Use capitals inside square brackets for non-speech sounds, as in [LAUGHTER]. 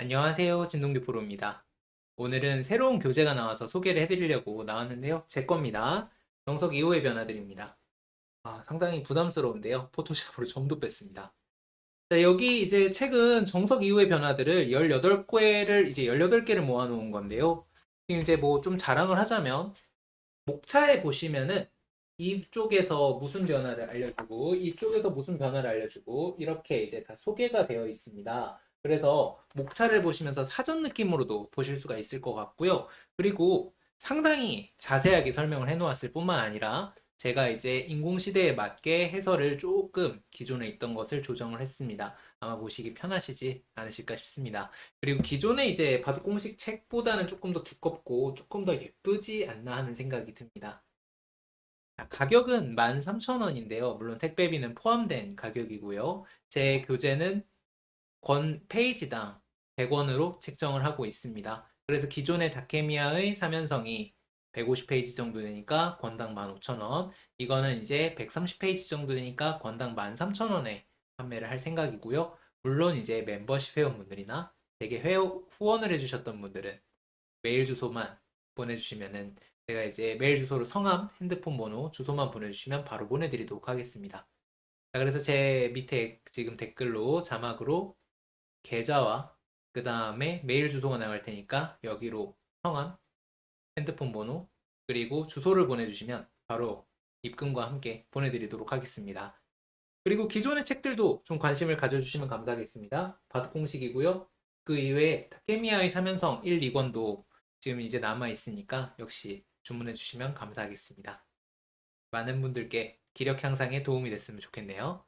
안녕하세요. 진동규 프로입니다. 오늘은 새로운 교재가 나와서 소개를 해드리려고 나왔는데요. 제 겁니다. 정석 이후의 변화들입니다. 아, 상당히 부담스러운데요. 포토샵으로 [LAUGHS] 점도 뺐습니다. 자, 여기 이제 책은 정석 이후의 변화들을 18개를 이제 18개를 모아놓은 건데요. 지금 이제 뭐 좀 자랑을 하자면 목차에 보시면은 이쪽에서 무슨 변화를 알려주고 이쪽에서 무슨 변화를 알려주고 이렇게 이제 다 소개가 되어 있습니다. 그래서 목차를 보시면서 사전 느낌으로도 보실 수가 있을 것 같고요. 그리고 상당히 자세하게 설명을 해놓았을 뿐만 아니라 제가 이제 인공시대에 맞게 해설을 조금 기존에 있던 것을 조정을 했습니다. 아마 보시기 편하시지 않으실까 싶습니다. 그리고 기존에 이제 바둑 공식 책보다는 조금 더 두껍고 조금 더 예쁘지 않나 하는 생각이 듭니다. 자, 가격은 13,000원인데요. 물론 택배비는 포함된 가격이고요. 제 교재는 권 페이지당 100원으로 책정을 하고 있습니다. 그래서 기존의 다케미아의 3연성이 150페이지 정도 되니까 권당 15,000원. 이거는 이제 130페이지 정도 되니까 권당 13,000원에 판매를 할 생각이고요. 물론 이제 멤버십 회원분들이나 되게 회원 후원을 해주셨던 분들은 메일 주소만 보내주시면은 제가 이제 메일 주소로 성함, 핸드폰 번호, 주소만 보내주시면 바로 보내드리도록 하겠습니다. 자, 그래서 제 밑에 지금 댓글로 자막으로 계좌와 그 다음에 메일 주소가 나갈 테니까 여기로 성함, 핸드폰 번호, 그리고 주소를 보내주시면 바로 입금과 함께 보내드리도록 하겠습니다. 그리고 기존의 책들도 좀 관심을 가져주시면 감사하겠습니다. 바둑 공식이고요. 그 이외에 타케미아의 3연성 1, 2권도 지금 이제 남아 있으니까 역시 주문해 주시면 감사하겠습니다. 많은 분들께 기력 향상에 도움이 됐으면 좋겠네요.